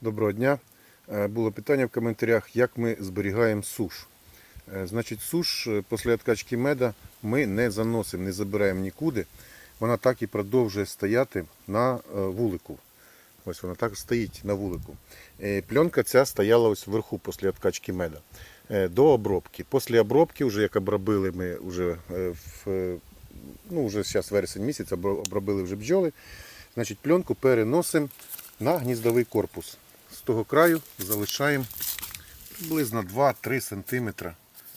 Доброго дня. Е, Було питання в коментарях, як ми зберігаємо суш. Е, Значить, суш е, після відкачки меда ми не заносимо, не забираємо нікуди. Вона так і продовжує стояти на вулику. Ось вона так стоїть на вулику. Пленка ця стояла ось вверху після відкачки меда. До обробки. Після обробки, вже як обробили ми вже в ну, вже зараз вересень місяць, обробили вже бджоли. Значить, пленку переносимо на гніздовий корпус. Того краю залишаємо приблизно 2-3 см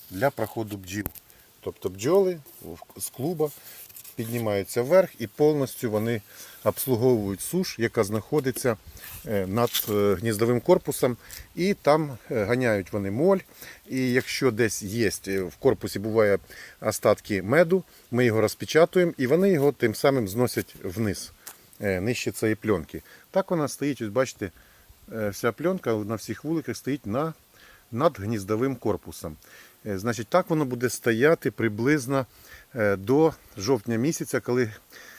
для проходу бджіл. Тобто бджоли з клуба піднімаються вверх і повністю вони обслуговують суш, яка знаходиться е, над е, гніздовим корпусом, і там е, ганяють вони моль. І якщо десь є в корпусі буває остатки меду, ми його розпечатуємо і вони його тим самим зносять вниз, нижче цієї пленки. Так вона стоїть, ось бачите, вся пленка на всіх вуликах стоїть на, над гніздовим корпусом. Е, Значить, так воно буде стояти приблизно е, до жовтня місяця, коли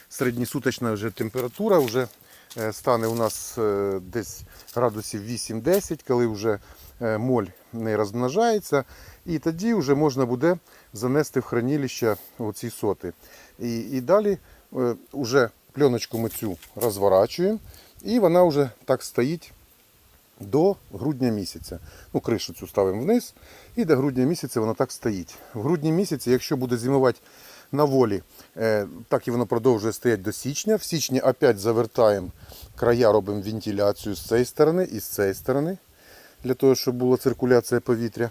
середньосуточна вже температура вже е, стане у нас е, десь градусів 8-10, коли вже е, моль не розмножається, і тоді вже можна буде занести в хранилище оці соти. І, і далі е, вже пленочку ми цю розворачуємо, і вона вже так стоїть до грудня місяця. Ну, кришу цю ставимо вниз, і до грудня місяця воно так стоїть. В грудні місяці, якщо буде зимувати на волі, е, так і воно продовжує стояти до січня. В січні опять завертаємо края, робимо вентиляцію з цієї сторони і з цієї сторони, для того, щоб була циркуляція повітря.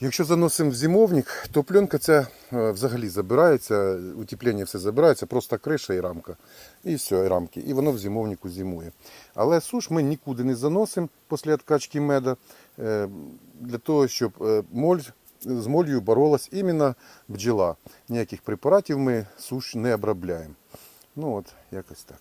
Якщо заносимо в зимовник, то пленка ця е, взагалі забирається, утеплення все забирається, просто криша і рамка. І все, і рамки. І воно в зимовнику зимує. Але суш ми нікуди не заносимо після відкачки меда, е, для того, щоб е, моль, з молью боролась іменно бджола. Ніяких препаратів ми суш не обробляємо. Ну от, якось так.